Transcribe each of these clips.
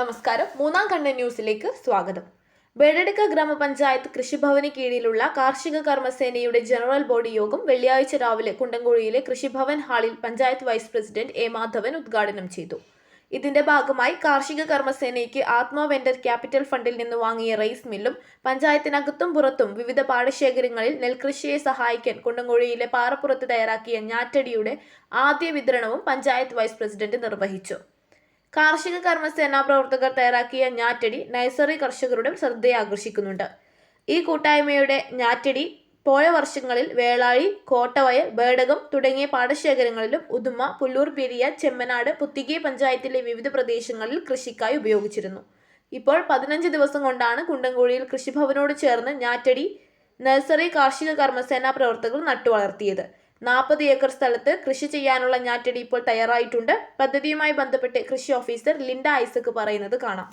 നമസ്കാരം. മൂന്നാം കണ്ണ ന്യൂസിലേക്ക് സ്വാഗതം. വെള്ളടുക്ക ഗ്രാമപഞ്ചായത്ത് കൃഷിഭവന് കീഴിലുള്ള കാർഷിക കർമ്മസേനയുടെ ജനറൽ ബോഡി യോഗം വെള്ളിയാഴ്ച രാവിലെ കുണ്ടൻകുഴിയിലെ കൃഷിഭവൻ ഹാളിൽ panchayat vice president A Madhavan ഉദ്ഘാടനം ചെയ്തു. ഇതിന്റെ ഭാഗമായി കാർഷിക കർമ്മസേനയ്ക്ക് ആത്മ വെൻഡർ ക്യാപിറ്റൽ ഫണ്ടിൽ നിന്ന് വാങ്ങിയ റൈസ് മില്ലും പഞ്ചായത്തിനകത്തും പുറത്തും വിവിധ പാടശേഖരങ്ങളിൽ നെൽകൃഷിയെ സഹായിക്കാൻ കുണ്ടംകുഴിയിലെ പാറപ്പുറത്ത് തയ്യാറാക്കിയ ഞാറ്റടിയുടെ ആദ്യ വിതരണവും പഞ്ചായത്ത് വൈസ് പ്രസിഡന്റ് നിർവഹിച്ചു. കാർഷിക കർമ്മസേന പ്രവർത്തകർ തയ്യാറാക്കിയ ഞാറ്റടി നഴ്സറി കർഷകരുടെ ശ്രദ്ധയാകർഷിക്കുന്നുണ്ട് ഈ കൂട്ടായ്മയുടെ ഞാറ്റടി പോയ വർഷങ്ങളിൽ വേളാഴി കോട്ടവയൽ ബേടകം തുടങ്ങിയ പാടശേഖരങ്ങളിലും ഉദുമ പുല്ലൂർ പെരിയ ചെമ്മനാട് പുത്തികെ പഞ്ചായത്തിലെ വിവിധ പ്രദേശങ്ങളിൽ കൃഷിക്കായി ഉപയോഗിച്ചിരുന്നു. ഇപ്പോൾ പതിനഞ്ച് ദിവസം കൊണ്ടാണ് കുണ്ടൻകുഴിയിൽ കൃഷിഭവനോട് ചേർന്ന് ഞാറ്റടി നഴ്സറി കാർഷിക കർമ്മസേന പ്രവർത്തകർ നട്ടുവളർത്തിയത്. നാൽപ്പത് ഏക്കർ സ്ഥലത്ത് കൃഷി ചെയ്യാനുള്ള ഞാറ്റടി ഇപ്പോൾ തയ്യാറായിട്ടുണ്ട്. പദ്ധതിയുമായി ബന്ധപ്പെട്ട് കൃഷി ഓഫീസർ ലിൻഡ ഐസക് പറയുന്നത് കാണാം.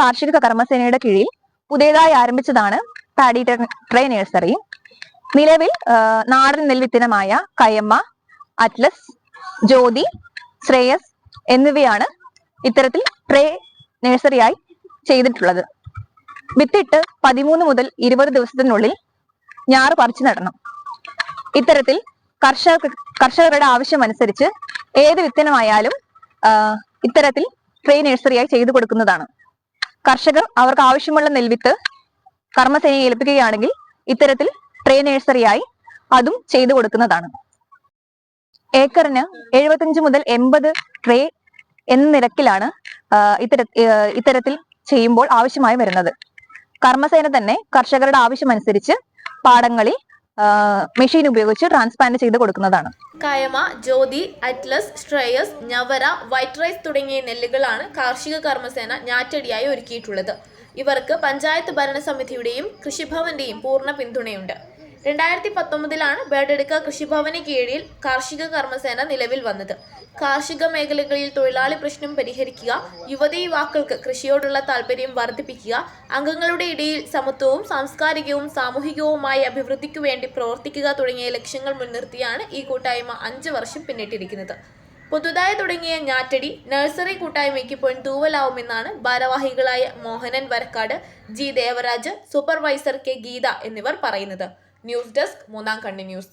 കാർഷിക കർമ്മസേനയുടെ കീഴിൽ പുതിയതായി ആരംഭിച്ചതാണ് പാഡി ട്രേ നഴ്സറി. നിലവിൽ നാടൻ നെൽവിത്തിനമായ കയമ്മ അറ്റ്ലസ് ജ്യോതി ശ്രേയസ് എന്നിവയാണ് ഇത്തരത്തിൽ ട്രേ നഴ്സറിയായി ചെയ്തിട്ടുള്ളത്. വിത്തിട്ട് പതിമൂന്ന് മുതൽ ഇരുപത് ദിവസത്തിനുള്ളിൽ ഞാറ് പറിച്ചു നടണം. ഇത്തരത്തിൽ കർഷക കർഷകരുടെ ആവശ്യമനുസരിച്ച് ഏത് വിത്തനമായാലും ഇത്തരത്തിൽ ട്രേ നഴ്സറിയായി ചെയ്തു കൊടുക്കുന്നതാണ്. കർഷകർ അവർക്ക് ആവശ്യമുള്ള നെൽവിത്ത് കർമ്മസേനയെ ഏൽപ്പിക്കുകയാണെങ്കിൽ ഇത്തരത്തിൽ ട്രേ നഴ്സറിയായി അതും ചെയ്തു കൊടുക്കുന്നതാണ്. ഏക്കറിന് എഴുപത്തിയഞ്ച് മുതൽ എൺപത് ട്രേ എന്ന നിരക്കിലാണ് ഇത്തര ഇത്തരത്തിൽ ചെയ്യുമ്പോൾ ആവശ്യമായി വരുന്നത്. കർമ്മസേന തന്നെ കർഷകരുടെ ആവശ്യമനുസരിച്ച് പാടങ്ങളിൽ മെഷീൻ ഉപയോഗിച്ച് ട്രാൻസ്പ്ലാന്റ് ചെയ്ത് കൊടുക്കുന്നതാണ്. Kayama Jyothi Atlas Shreyas Njavara white rice തുടങ്ങിയ നെല്ലുകളാണ് കാർഷിക കർമ്മസേന ഞാറ്റടിയായി ഒരുക്കിയിട്ടുള്ളത്. ഇവർക്ക് പഞ്ചായത്ത് ഭരണസമിതിയുടെയും കൃഷിഭവന്റെയും പൂർണ പിന്തുണയുണ്ട്. രണ്ടായിരത്തി പത്തൊമ്പതിലാണ് ബേഡെടുക്ക കൃഷിഭവന് കീഴിൽ കാർഷിക കർമ്മസേന നിലവിൽ വന്നത്. കാർഷിക മേഖലകളിൽ തൊഴിലാളി പ്രശ്നം പരിഹരിക്കുക യുവതി യുവാക്കൾക്ക് കൃഷിയോടുള്ള താല്പര്യം വർദ്ധിപ്പിക്കുക അംഗങ്ങളുടെ ഇടയിൽ സമത്വവും സാംസ്കാരികവും സാമൂഹികവുമായ അഭിവൃദ്ധിക്കു വേണ്ടി പ്രവർത്തിക്കുക തുടങ്ങിയ ലക്ഷ്യങ്ങൾ മുൻനിർത്തിയാണ് ഈ കൂട്ടായ്മ അഞ്ച് വർഷം പിന്നിട്ടിരിക്കുന്നത്. പുതുതായി തുടങ്ങിയ ഞാറ്റടി നഴ്സറി കൂട്ടായ്മയ്ക്ക് പൊൻതൂവലാവുമെന്നാണ് ഭാരവാഹികളായ Mohanan Varakkad G Devaraj supervisor K Geetha എന്നിവർ പറയുന്നത്. ന്യൂസ് ഡെസ്ക് മൂന്നാം കണ്ണി ന്യൂസ്